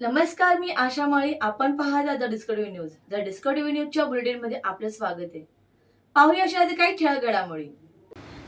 नमस्कार मी आशा माळी. आपण पाहता the Discovery news. The Discovery न्यूजच्या बुलेटिनमध्ये आपलं स्वागत आहे. पाहूया अशा काही ठळक घडामोडी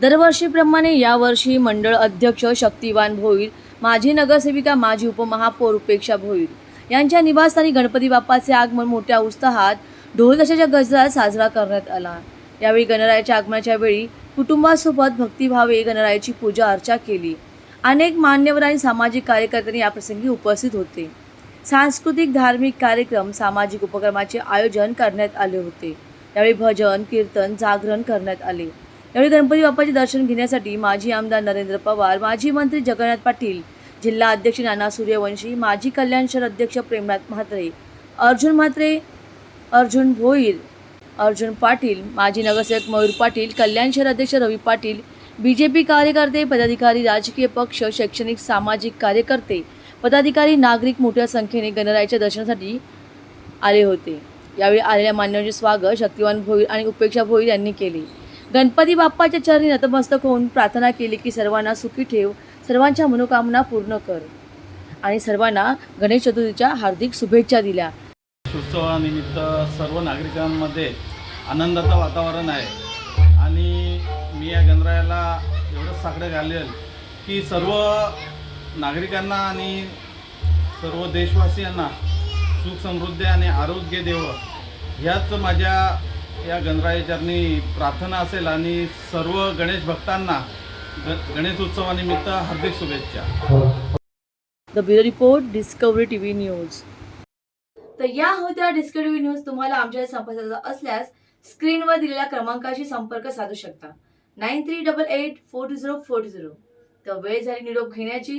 दरवर्षीप्रमाणे यावर्षी मंडळ अध्यक्ष शक्तिवान भोईर माजी नगरसेविका माजी उपमहापौर उपेक्षा भोईर. यांच्या निवासस्थानी गणपती बाप्पाचे आगमन मोठ्या उत्साहात ढोलताशाच्या गजरात साजरा करण्यात आला. यावेळी गणरायाच्या आगमनाच्या वेळी कुटुंबासोबत भक्तिभावे गणरायाची पूजा अर्चा केली. अनेक मान्यवर आणि सामाजिक कार्यकर्त्यांनी याप्रसंगी उपस्थित होते. सांस्कृतिक धार्मिक कार्यक्रम सामाजिक उपक्रमाचे आयोजन करण्यात आले होते. यावेळी भजन कीर्तन जागरण करण्यात आले. यावेळी गणपती बाप्पाचे दर्शन घेण्यासाठी माजी आमदार नरेंद्र पवार माजी मंत्री जगन्नाथ पाटील जिल्हा अध्यक्ष नाना सूर्यवंशी माजी कल्याण शहर अध्यक्ष प्रेमनाथ म्हात्रे अर्जुन म्हात्रे अर्जुन भोईर अर्जुन पाटील माजी नगरसेवक मयूर पाटील कल्याण शहर अध्यक्ष रवी पाटील बी जे पी कार्यकर्ते पदाधिकारी राजकीय पक्ष शैक्षणिक सामाजिक कार्यकर्ते पदाधिकारी नागरिक मोठ्या संख्येने गणरायाच्या दर्शनासाठी आले होते. यावेळी आलेल्या मान्यवरांचे स्वागत शक्तिवान भोईर आणि उपेक्षा भोईर यांनी केले. गणपती बाप्पाच्या चरणी नतमस्तक होऊन प्रार्थना केली की सर्वांना सुखी ठेव सर्वांच्या मनोकामना पूर्ण कर. आणि सर्वांना गणेश चतुर्थीच्या हार्दिक शुभेच्छा दिल्या. उत्सवानिमित्त सर्व नागरिकांमध्ये आनंदाचं वातावरण आहे. आणि मी या गणरायाला एवढंच साकडं घालेल की सर्व नागरिकांना आणि सर्व देशवासियांना सुख समृद्धी आणि आरोग्य देवं ह्याच माझ्या या गणरायाचरणी प्रार्थना असेल आणि सर्व गणेश भक्तांना ग गणेश उत्सवानिमित्त हार्दिक शुभेच्छा. The bureau report Discovery T V news तर या होत्या डिस्कवरी न्यूज तुम्हाला आमच्या संपर्काचा असल्यास स्क्रीनवर दिलेल्या क्रमांकाशी संपर्क साधू शकता. Nine three double eight four two zero four two zero. तर वेळ झाली निरोप घेण्याची.